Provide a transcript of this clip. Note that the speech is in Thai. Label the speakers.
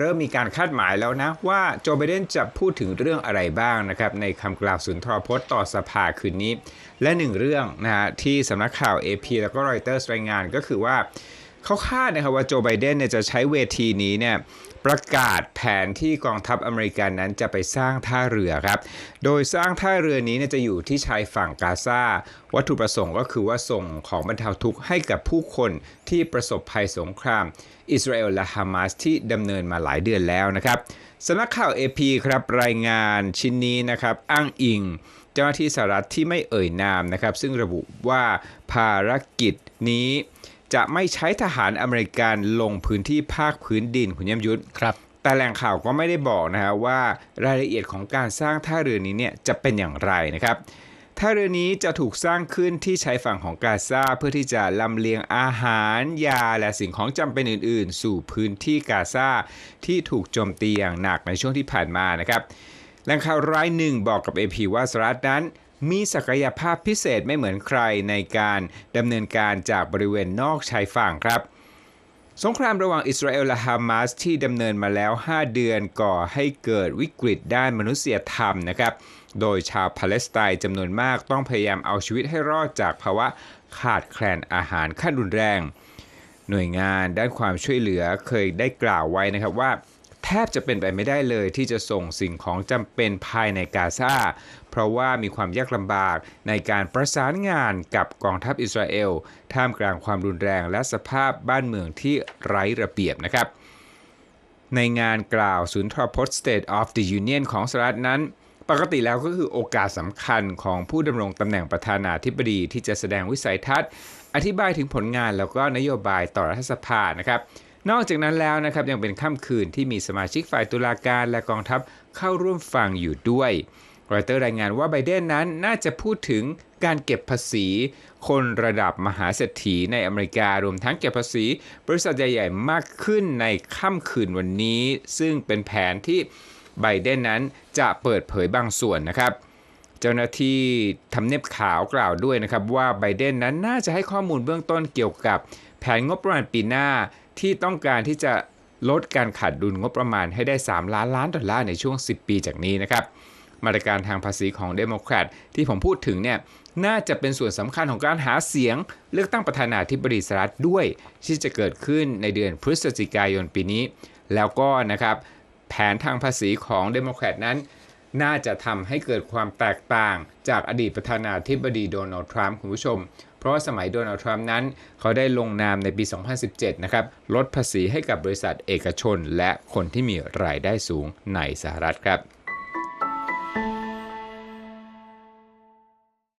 Speaker 1: เริ่มมีการคาดหมายแล้วนะว่าโจไบเดนจะพูดถึงเรื่องอะไรบ้างนะครับในคำกล่าวสุนทรพจน์ต่อสภาคืนนี้ และหนึ่งเรื่องนะฮะที่สำนักข่าว AP แล้วก็รอยเตอร์รายงานก็คือว่า เขาคาดนะครับว่าโจไบเดนเนี่ยจะใช้เวทีนี้เนี่ยประกาศแผนที่กองทัพอเมริกันนั้นจะไปสร้างท่าเรือครับ โดยสร้างท่าเรือนี้เนี่ยจะอยู่ที่ชายฝั่งกาซา วัตถุประสงค์ก็คือว่าส่งของบรรเทาทุกข์ให้กับผู้คนที่ประสบภัยสงคราม อิสราเอลและฮามาสที่ดำเนินมาหลายเดือนแล้วนะครับสำนักข่าว AP ครับรายงานชิ้นนี้นะครับอ้างอิงเจ้าหน้าที่สหรัฐที่ไม่เอ่ยนามนะครับ ซึ่งระบุว่าภารกิจนี้ จะไม่ใช้ทหารอเมริกันลงพื้นที่ภาคพื้นดินคุณเยี่ยมยุทธ
Speaker 2: ครับ
Speaker 1: แต่แหล่งข่าวก็ไม่ได้บอกนะฮะว่ารายละเอียดของการสร้างท่าเรือนี้เนี่ยจะเป็นอย่างไรนะครับท่าเรือนี้จะถูกสร้างขึ้นที่ชายฝั่งของกาซาเพื่อที่จะลำเลียงอาหาร ยาและสิ่งของจำเป็นอื่น ๆ สู่พื้นที่กาซาที่ถูกโจมตีอย่างหนักในช่วงที่ผ่านมานะครับแหล่งข่าวรายหนึ่งบอกกับ AP ว่าสหรัฐนั้น มีศักยภาพพิเศษไม่เหมือนใครในการดำเนินการจากบริเวณนอกชายฝั่งครับ สงครามระหว่างอิสราเอลและฮามาสที่ดำเนินมาแล้ว 5 เดือนก่อให้เกิดวิกฤตด้านมนุษยธรรมนะครับ โดยชาวปาเลสไตน์จำนวนมากต้องพยายามเอาชีวิตให้รอดจากภาวะขาดแคลนอาหารขั้นรุนแรง หน่วยงานด้านความช่วยเหลือเคยได้กล่าวไว้นะครับว่า แทบจะเป็นไปไม่ได้เลยที่จะส่งสิ่งของจำเป็นภายในกาซาเพราะว่ามีความยากลำบากในการประสานงานกับกองทัพอิสราเอลท่ามกลางความรุนแรงและสภาพบ้านเมืองที่ไร้ระเบียบนะครับ ในงานกล่าวสุนทรพจน์ State of the Union ของสหรัฐนั้นปกติแล้วก็คือโอกาสสำคัญของผู้ดำรงตำแหน่งประธานาธิบดีที่จะแสดงวิสัยทัศน์ อธิบายถึงผลงานแล้วก็นโยบายต่อรัฐสภานะครับ นอกจากนั้นแล้วนะครับยังเป็นค่ำคืนที่มีสมาชิกฝ่ายตุลาการและกองทัพเข้าร่วมฟังอยู่ด้วยรอยเตอร์รายงานว่าไบเดนนั้นน่าจะพูดถึงการเก็บภาษี คนระดับมหาเศรษฐีในอเมริการวมทั้งเก็บภาษี บริษัทใหญ่ๆมากขึ้นในค่ำคืนวันนี้ ซึ่งเป็นแผนที่ไบเดนนั้นจะเปิดเผยบางส่วนนะครับ เจ้าหน้าที่ทำเนียบขาวกล่าวด้วยนะครับว่าไบเดนนั้นน่าจะให้ข้อมูลเบื้องต้นเกี่ยวกับแผนงบประมาณปีหน้า ที่ต้องการที่จะลดการขาดดุลงบประมาณให้ได้ 3 ล้านล้านดอลลาร์ในช่วง 10 ปีจากนี้นะครับ มาตรการทางภาษีของเดโมแครตที่ผมพูดถึงเนี่ยน่าจะเป็นส่วนสำคัญของการหาเสียง เลือกตั้งประธานาธิบดีสหรัฐด้วย ที่จะเกิดขึ้นในเดือนพฤศจิกายนปีนี้ แล้วก็นะครับแผนทางภาษีของเดโมแครตนั้น น่าจะทำให้เกิดความแตกต่างจากอดีตประธานาธิบดีโดนัลด์ทรัมป์คุณผู้ชม เพราะสมัยโดนัลด์ทรัมป์นั้น เขาได้ลงนามในปี 2017 นะครับ ลดภาษีให้กับบริษัทเอกชน และคนที่มีรายได้สูงในสหรัฐครับ